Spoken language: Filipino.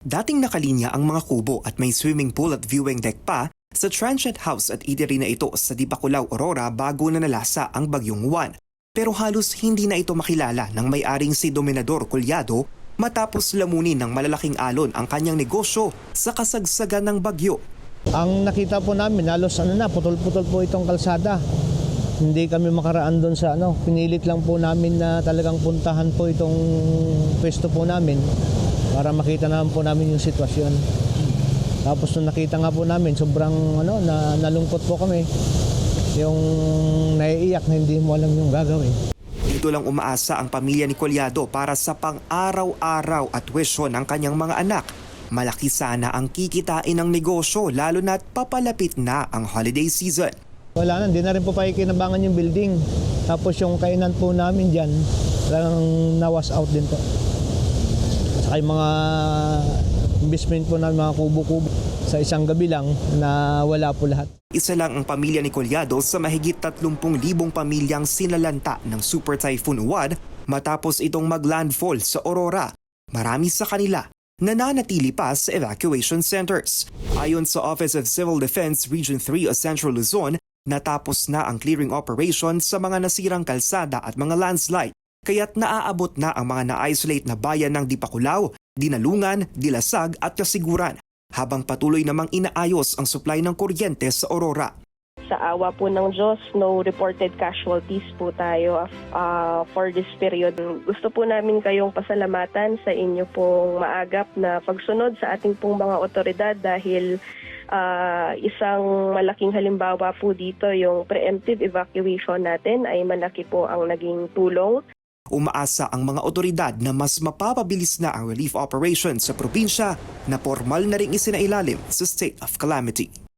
Dating nakalinya ang mga kubo at may swimming pool at viewing deck pa sa transient house at eatery na ito sa Dipakulaw, Aurora bago na nalasa ang bagyong Juan. Pero halos hindi na ito makilala ng may-aring si Dominador Culyado matapos lamunin ng malalaking alon ang kanyang negosyo sa kasagsagan ng bagyo. Ang nakita po namin, halos ano na, putol-putol po itong kalsada. Hindi kami makaraan doon sa ano, pinilit lang po namin na talagang puntahan po itong pwesto po namin para makita naman po namin yung sitwasyon. Tapos nung nakita nga po namin, sobrang ano, na, nalungkot po kami. Yung naiiyak na hindi mo alam yung gagawin. Dito lang umaasa ang pamilya ni Culyado para sa pang-araw-araw at wisyo ng kanyang mga anak. Malaki sana ang kikitain ng negosyo lalo na't papalapit na ang holiday season. Wala na, hindi na rin po pakikinabangan yung building. Tapos yung kainan po namin dyan, talagang nawas out din po. Saka yung mga investment po namin, mga kubo-kubo sa isang gabi lang na wala po lahat. Isa lang ang pamilya ni Culyado sa mahigit 30,000 pamilyang sinalanta ng Super Typhoon Uwan matapos itong maglandfall sa Aurora. Marami sa kanila nananatili pa sa evacuation centers. Ayon sa Office of Civil Defense Region 3 o Central Luzon, natapos na ang clearing operation sa mga nasirang kalsada at mga landslide kaya't naaabot na ang mga na-isolate na bayan ng Dipakulaw, Dinalungan, Dilasag at Kasiguran habang patuloy namang inaayos ang supply ng kuryente sa Aurora. Sa awa po ng Diyos, no reported casualties po tayo uh, for this period. Gusto po namin kayong pasalamatan sa inyo pong maagap na pagsunod sa ating pong mga otoridad dahil uh, isang malaking halimbawa po dito yung preemptive evacuation natin ay malaki po ang naging tulong. Umaasa ang mga otoridad na mas mapapabilis na ang relief operation sa probinsya na formal na ring isinailalim sa state of calamity.